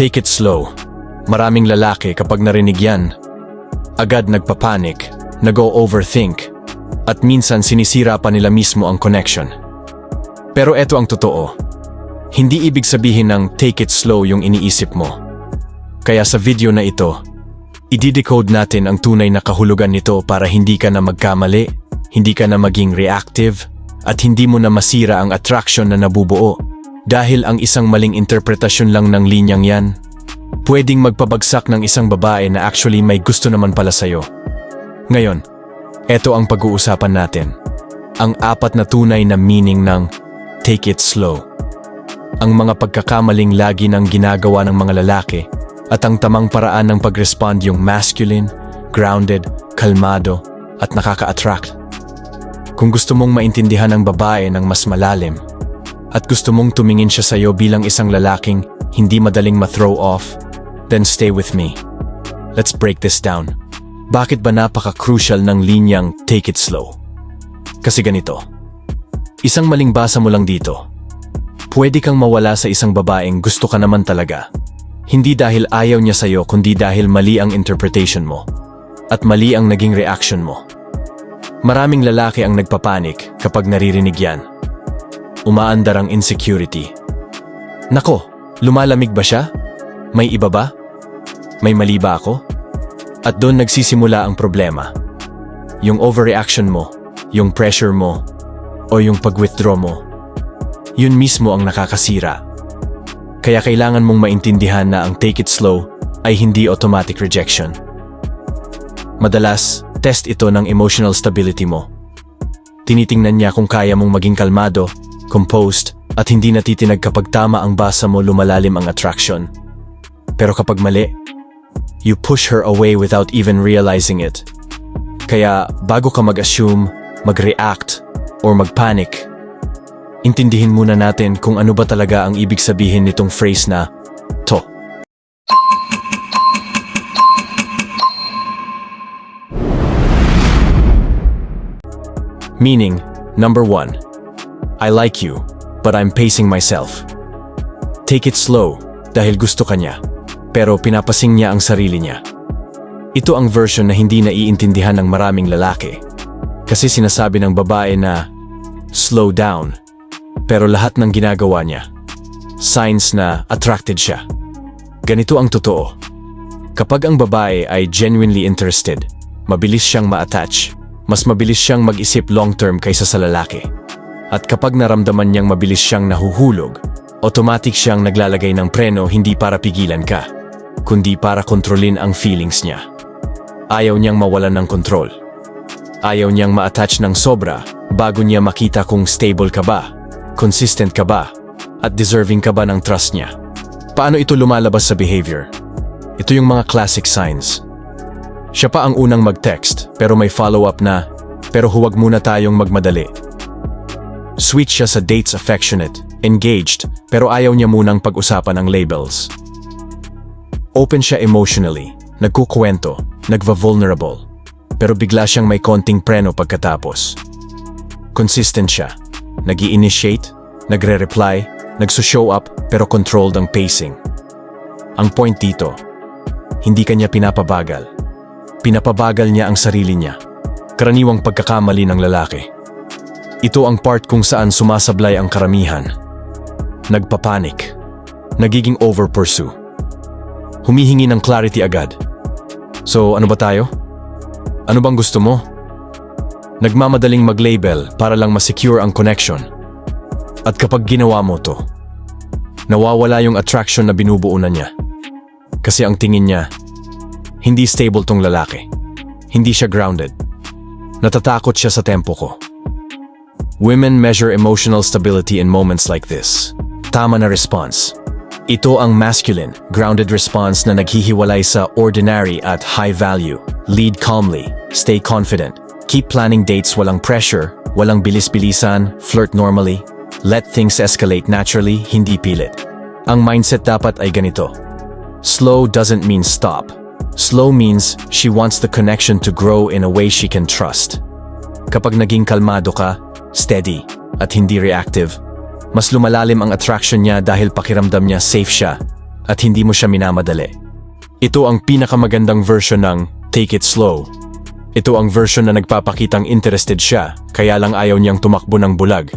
Take it slow. Maraming lalaki kapag narinig yan, agad nagpapanik, nag-overthink, at minsan sinisira pa nila mismo ang connection. Pero eto ang totoo. Hindi ibig sabihin ng take it slow yung iniisip mo. Kaya sa video na ito, i-decode natin ang tunay na kahulugan nito para hindi ka na magkamali, hindi ka na maging reactive, at hindi mo na masira ang attraction na nabubuo. Dahil ang isang maling interpretasyon lang ng linyang yan, pwedeng magpabagsak ng isang babae na actually may gusto naman pala sa'yo. Ngayon, eto ang pag-uusapan natin. Ang apat na tunay na meaning ng take it slow. Ang mga pagkakamaling lagi ng ginagawa ng mga lalaki at ang tamang paraan ng pag-respond yung masculine, grounded, kalmado, at nakaka-attract. Kung gusto mong maintindihan ang babae ng mas malalim at gusto mong tumingin siya sa'yo bilang isang lalaking hindi madaling ma-throw off, then stay with me. Let's break this down. Bakit ba napaka-crucial ng linyang take it slow? Kasi ganito. Isang maling basa mo lang dito. Pwede kang mawala sa isang babaeng gusto ka naman talaga. Hindi dahil ayaw niya sa'yo kundi dahil mali ang interpretation mo. At mali ang naging reaction mo. Maraming lalaki ang nagpapanik kapag naririnig yan. Umaandar ang insecurity. Nako, lumalamig ba siya? May iba ba? May mali ba ako? At doon nagsisimula ang problema. Yung overreaction mo, yung pressure mo, o yung pag-withdraw mo. Yun mismo ang nakakasira. Kaya kailangan mong maintindihan na ang take it slow ay hindi automatic rejection. Madalas, test ito ng emotional stability mo. Tinitingnan niya kung kaya mong maging kalmado, composed, at hindi natitinag kapag tama ang basa mo lumalalim ang attraction. Pero kapag mali, you push her away without even realizing it. Kaya bago ka mag-assume, mag-react, or mag-panic, intindihin muna natin kung ano ba talaga ang ibig sabihin nitong phrase na to. Meaning, number one, I like you, but I'm pacing myself. Take it slow dahil gusto ka niya, pero pinapasing niya ang sarili niya. Ito ang version na hindi naiintindihan ng maraming lalaki. Kasi sinasabi ng babae na slow down, pero lahat ng ginagawa niya, signs na attracted siya. Ganito ang totoo. Kapag ang babae ay genuinely interested, mabilis siyang ma-attach, mas mabilis siyang mag-isip long-term kaysa sa lalaki. At kapag naramdaman niyang mabilis siyang nahuhulog, automatic siyang naglalagay ng preno hindi para pigilan ka, kundi para kontrolin ang feelings niya. Ayaw niyang mawalan ng kontrol. Ayaw niyang ma-attach ng sobra bago niya makita kung stable ka ba, consistent ka ba, at deserving ka ba ng trust niya. Paano ito lumalabas sa behavior? Ito yung mga classic signs. Siya pa ang unang mag-text pero may follow-up na, pero huwag muna tayong magmadali. Sweet siya sa dates affectionate, engaged, pero ayaw niya munang pag-usapan ang labels. Open siya emotionally, nagkukwento, nagva-vulnerable, pero bigla siyang may konting preno pagkatapos. Consistent siya, nag initiate nagre-reply, nagso-show up pero controlled ang pacing. Ang point dito, hindi kanya pinapabagal. Pinapabagal niya ang sarili niya. Karaniwang pagkakamali ng lalaki. Ito ang part kung saan sumasablay ang karamihan. Nagpapanik. Nagiging over-pursue. Humihingi ng clarity agad. So ano ba tayo? Ano bang gusto mo? Nagmamadaling mag-label para lang ma-secure ang connection. At kapag ginawa mo to, nawawala yung attraction na binubuo na niya. Kasi ang tingin niya, hindi stable tong lalaki. Hindi siya grounded. Natatakot siya sa tempo ko. Women measure emotional stability in moments like this. Tama na response. Ito ang masculine, grounded response na naghihiwalay sa ordinary at high value. Lead calmly, stay confident, keep planning dates walang pressure, walang bilis-bilisan, flirt normally, let things escalate naturally, hindi pilit. Ang mindset dapat ay ganito. Slow doesn't mean stop. Slow means she wants the connection to grow in a way she can trust. Kapag naging kalmado ka, steady, at hindi reactive, mas lumalalim ang attraction niya dahil pakiramdam niya safe siya at hindi mo siya minamadali. Ito ang pinakamagandang version ng take it slow. Ito ang version na nagpapakitang interested siya, kaya lang ayaw niyang tumakbo ng bulag.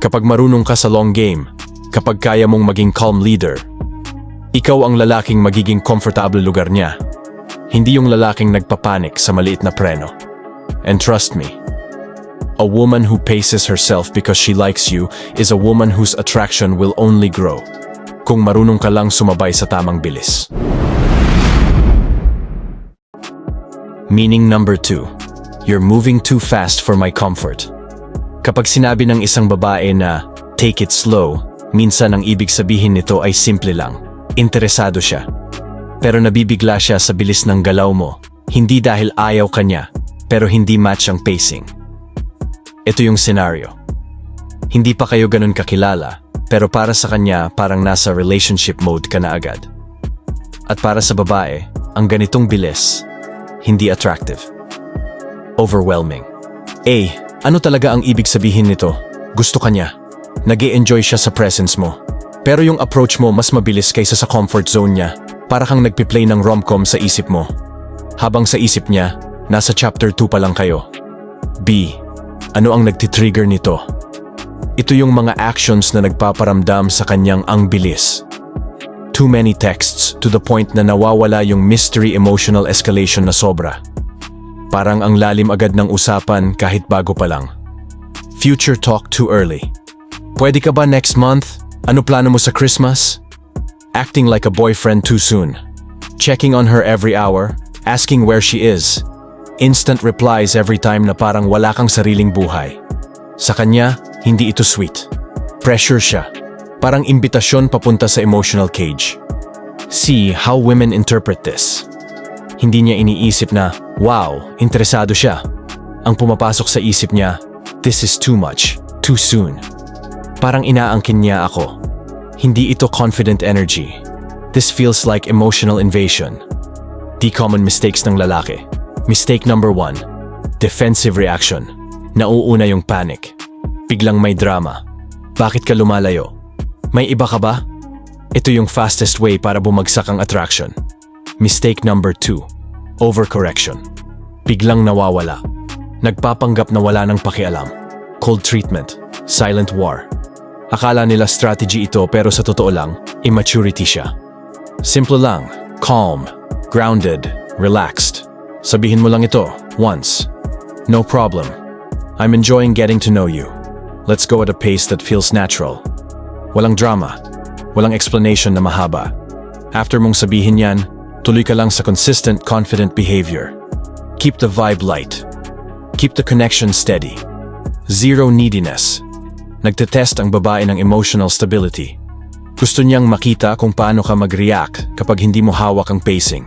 Kapag marunong ka sa long game, kapag kaya mong maging calm leader, ikaw ang lalaking magiging comfortable lugar niya. Hindi yung lalaking nagpapanik sa maliit na preno. And trust me, a woman who paces herself because she likes you is a woman whose attraction will only grow. Kung marunong ka lang sumabay sa tamang bilis. Meaning number two, you're moving too fast for my comfort. Kapag sinabi ng isang babae na take it slow, minsan ang ibig sabihin nito ay simple lang. Interesado siya. Pero nabibigla siya sa bilis ng galaw mo, hindi dahil ayaw kanya, pero hindi match ang pacing. Ito yung scenario. Hindi pa kayo ganun kakilala, pero para sa kanya parang nasa relationship mode ka na agad. At para sa babae, ang ganitong bilis, hindi attractive. Overwhelming. A. Ano talaga ang ibig sabihin nito? Gusto ka niya. nag enjoy siya sa presence mo. Pero yung approach mo mas mabilis kaysa sa comfort zone niya. Para kang nagpi-play ng romcom sa isip mo. Habang sa isip niya, nasa chapter 2 pa lang kayo. B. Ano ang nagtitrigger nito? Ito yung mga actions na nagpaparamdam sa kanyang ang bilis. Too many texts to the point na nawawala yung mystery emotional escalation na sobra. Parang ang lalim agad ng usapan kahit bago pa lang. Future talk too early. Pwede ka ba next month? Ano plano mo sa Christmas? Acting like a boyfriend too soon. Checking on her every hour, asking where she is. Instant replies every time na parang wala kang sariling buhay. Sa kanya, hindi ito sweet. Pressure siya. Parang imbitasyon papunta sa emotional cage. See how women interpret this. Hindi niya iniisip na, wow, interesado siya. Ang pumapasok sa isip niya, this is too much, too soon. Parang inaangkin niya ako. Hindi ito confident energy. This feels like emotional invasion. Di common mistakes ng lalaki. Mistake number one, defensive reaction. Nauuna yung panic. Biglang may drama. Bakit ka lumalayo? May iba ka ba? Ito yung fastest way para bumagsak ang attraction. Mistake number two, overcorrection. Biglang nawawala. Nagpapanggap na wala ng pakialam. Cold treatment, silent war. Akala nila strategy ito pero sa totoo lang, immaturity siya. Simple lang, calm, grounded, relaxed. Sabihin mo lang ito, once. No problem. I'm enjoying getting to know you. Let's go at a pace that feels natural. Walang drama. Walang explanation na mahaba. After mong sabihin yan, tuloy ka lang sa consistent, confident behavior. Keep the vibe light. Keep the connection steady. Zero neediness. Nagtetest ang babae ng emotional stability. Gusto niyang makita kung paano ka mag-react kapag hindi mo hawak ang pacing.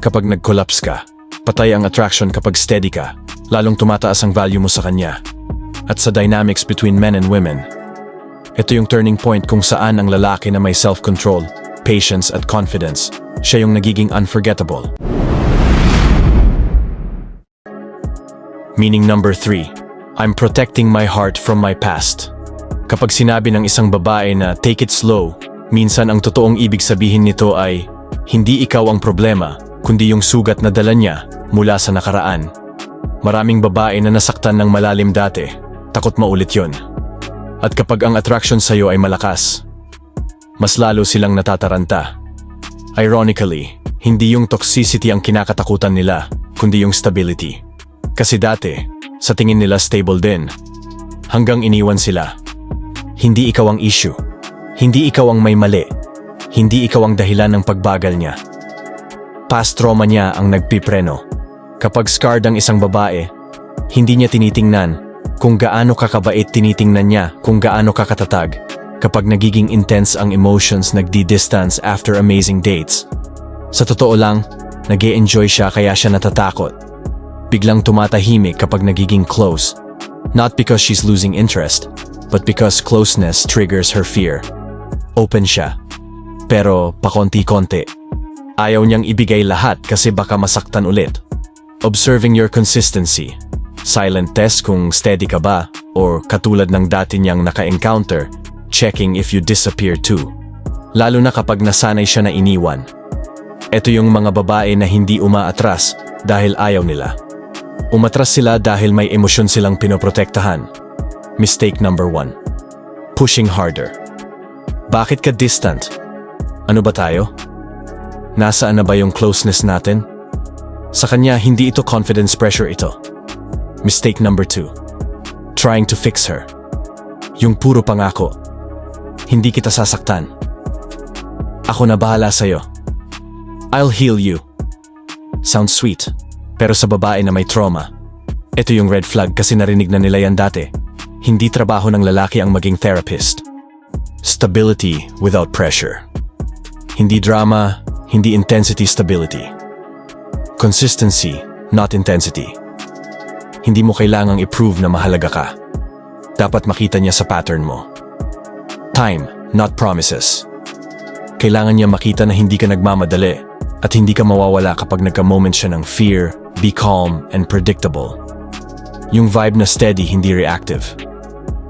Kapag nag-collapse ka, patay ang attraction kapag steady ka, lalong tumataas ang value mo sa kanya. At sa dynamics between men and women, ito yung turning point kung saan ang lalaki na may self-control, patience at confidence, siya yung nagiging unforgettable. Meaning number three, I'm protecting my heart from my past. Kapag sinabi ng isang babae na take it slow, minsan ang totoong ibig sabihin nito ay hindi ikaw ang problema, kundi yung sugat na dala niya mula sa nakaraan. Maraming babae na nasaktan ng malalim dati, takot maulit yon. At kapag ang attraction sa'yo ay malakas, mas lalo silang natataranta. Ironically, hindi yung toxicity ang kinakatakutan nila, kundi yung stability. Kasi dati, sa tingin nila stable din. Hanggang iniwan sila. Hindi ikaw ang issue. Hindi ikaw ang may mali. Hindi ikaw ang dahilan ng pagbagal niya. Past trauma niya ang nagpipreno. Kapag scarred ang isang babae, hindi niya tinitingnan kung gaano kakabait tinitingnan niya kung gaano kakatatag. Kapag nagiging intense ang emotions nagdi-distance after amazing dates. Sa totoo lang, nag enjoy siya kaya siya natatakot. Biglang tumatahimik kapag nagiging close. Not because she's losing interest, but because closeness triggers her fear. Open siya. Pero pakonti-konti. Ayaw niyang ibigay lahat kasi baka masaktan ulit. Observing your consistency. Silent test kung steady ka ba or katulad ng dati niyang naka-encounter, checking if you disappear too. Lalo na kapag nasanay siya na iniwan. Ito yung mga babae na hindi umaatras dahil ayaw nila. Umatras sila dahil may emosyon silang pinoprotektahan. Mistake number one. Pushing harder. Bakit ka distant? Ano ba tayo? Nasaan na ba yung closeness natin? Sa kanya, hindi ito confidence pressure ito. Mistake number two. Trying to fix her. Yung puro pangako. Hindi kita sasaktan. Ako na bahala sa'yo. I'll heal you. Sounds sweet. Pero sa babae na may trauma, ito yung red flag kasi narinig na nila yan dati. Hindi trabaho ng lalaki ang maging therapist. Stability without pressure. Hindi drama, hindi intensity stability. Consistency, not intensity. Hindi mo kailangang i-prove na mahalaga ka. Dapat makita niya sa pattern mo. Time, not promises. Kailangan niya makita na hindi ka nagmamadali at hindi ka mawawala kapag nagka-moment siya ng fear, be calm, and predictable. Yung vibe na steady, hindi reactive.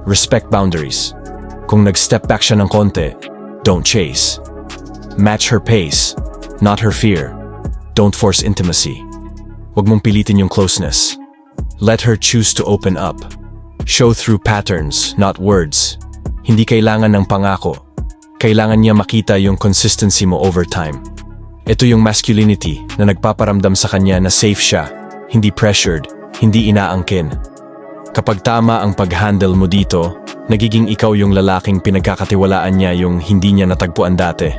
Respect boundaries. Kung nag-step back siya ng konti, don't chase. Match her pace, not her fear. Don't force intimacy. Huwag mong pilitin yung closeness. Let her choose to open up. Show through patterns, not words. Hindi kailangan ng pangako. Kailangan niya makita yung consistency mo over time. Ito yung masculinity na nagpaparamdam sa kanya na safe siya, hindi pressured, hindi inaangkin. Kapag tama ang pag-handle mo dito, nagiging ikaw yung lalaking pinagkakatiwalaan niya yung hindi niya natagpuan dati.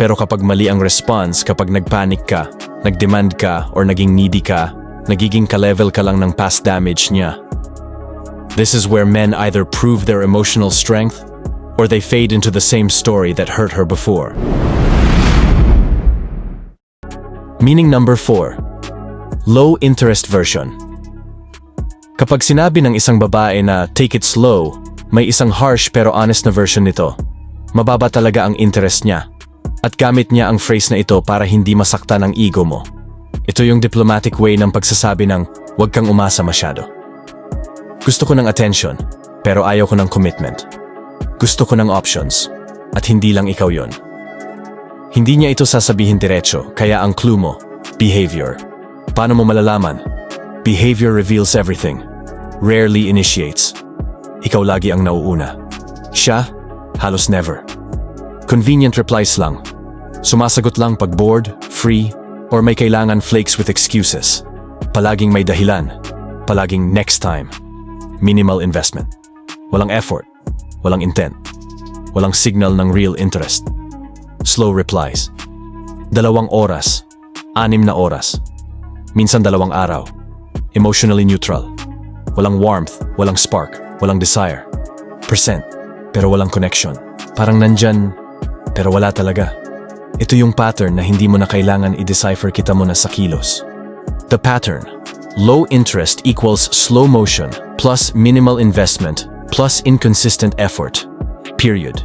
Pero kapag mali ang response, kapag nagpanic ka, nagdemand ka, or naging needy ka, nagiging ka-level ka lang ng past damage niya. This is where men either prove their emotional strength or they fade into the same story that hurt her before. Meaning number 4. Low interest version. Kapag sinabi ng isang babae na take it slow, may isang harsh pero honest na version nito. Mababa talaga ang interest niya. At gamit niya ang phrase na ito para hindi masaktan ang ego mo. Ito yung diplomatic way ng pagsasabi ng huwag kang umasa masyado. Gusto ko ng attention, pero ayaw ko ng commitment. Gusto ko ng options, at hindi lang ikaw yon. Hindi niya ito sasabihin diretso, kaya ang clue mo, behavior. Paano mo malalaman? Behavior reveals everything. Rarely initiates. Ikaw lagi ang nauuna. Siya, halos never. Convenient replies lang. Sumasagot lang pag bored, free, or may kailangan flakes with excuses. Palaging may dahilan. Palaging next time. Minimal investment. Walang effort. Walang intent. Walang signal ng real interest. Slow replies. Dalawang oras. Anim na oras. Minsan dalawang araw. Emotionally neutral. Walang warmth, walang spark, walang desire. Percent, pero walang connection. Parang nandyan, pero wala talaga. Ito yung pattern na hindi mo na kailangan i-decipher kita mo na sa kilos. The pattern. Low interest equals slow motion plus minimal investment plus inconsistent effort. Period.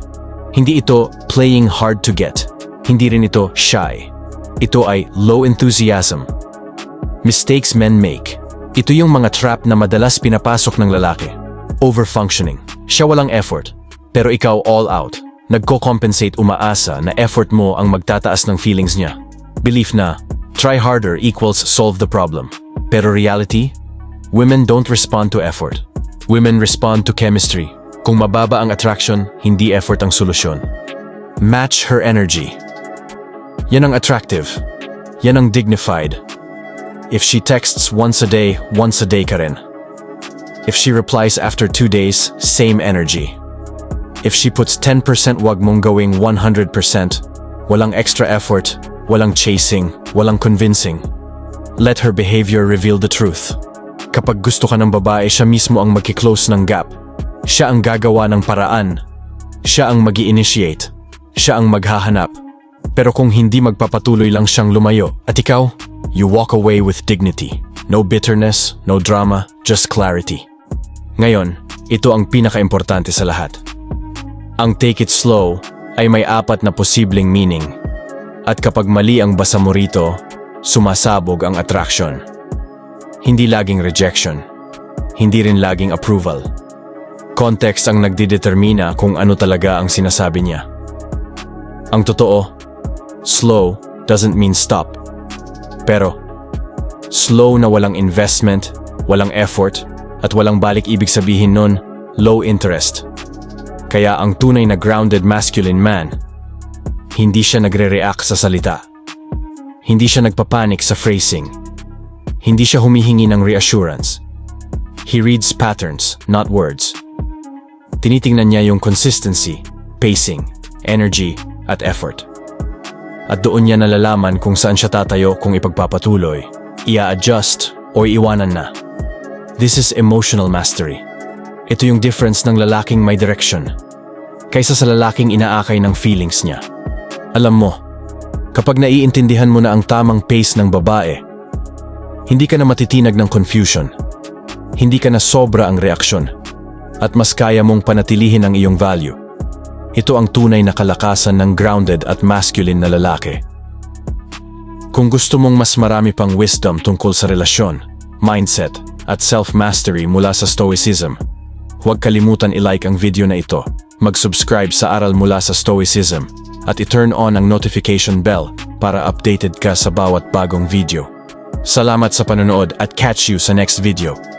Hindi ito playing hard to get. Hindi rin ito shy. Ito ay low enthusiasm. Mistakes men make. Ito yung mga trap na madalas pinapasok ng lalaki. Overfunctioning. Siya walang effort. Pero ikaw all out. Nagko-compensate umaasa na effort mo ang magtataas ng feelings niya. Belief na, try harder equals solve the problem. Pero reality? Women don't respond to effort. Women respond to chemistry. Kung mababa ang attraction, hindi effort ang solusyon. Match her energy. Yan ang attractive. Yan ang dignified. If she texts once a day, once a day ka rin. If she replies after two days, same energy. If she puts 10% wag mong gawing 100%, walang extra effort, walang chasing, walang convincing. Let her behavior reveal the truth. Kapag gusto ka ng babae, siya mismo ang magki-close ng gap. Siya ang gagawa ng paraan. Siya ang magi initiate Siya ang maghahanap. Pero kung hindi magpapatuloy lang siyang lumayo, at ikaw, you walk away with dignity. No bitterness, no drama, just clarity. Ngayon, ito ang pinaka-importante sa lahat. Ang take it slow ay may apat na posibleng meaning. At kapag mali ang basa mo rito, sumasabog ang attraction. Hindi laging rejection. Hindi rin laging approval. Context ang nagdidetermina kung ano talaga ang sinasabi niya. Ang totoo, slow doesn't mean stop. Pero, slow na walang investment, walang effort, at walang balik ibig sabihin nun, low interest. Kaya ang tunay na grounded masculine man, hindi siya nagre-react sa salita. Hindi siya nagpapanik sa phrasing. Hindi siya humihingi ng reassurance. He reads patterns, not words. Tinitingnan niya yung consistency, pacing, energy, at effort. At doon niya nalalaman kung saan siya tatayo kung ipagpapatuloy, ia-adjust, o iwanan na. This is emotional mastery. Ito yung difference ng lalaking may direction kaysa sa lalaking inaakay ng feelings niya. Alam mo, kapag naiintindihan mo na ang tamang pace ng babae, hindi ka na matitinag ng confusion. Hindi ka na sobra ang reaksyon at mas kaya mong panatilihin ang iyong value. Ito ang tunay na kalakasan ng grounded at masculine na lalaki. Kung gusto mong mas marami pang wisdom tungkol sa relasyon, mindset, at self-mastery mula sa Stoicism, huwag kalimutan i-like ang video na ito, mag-subscribe sa Aral mula sa Stoicism, at i-turn on ang notification bell para updated ka sa bawat bagong video. Salamat sa panonood at catch you sa next video.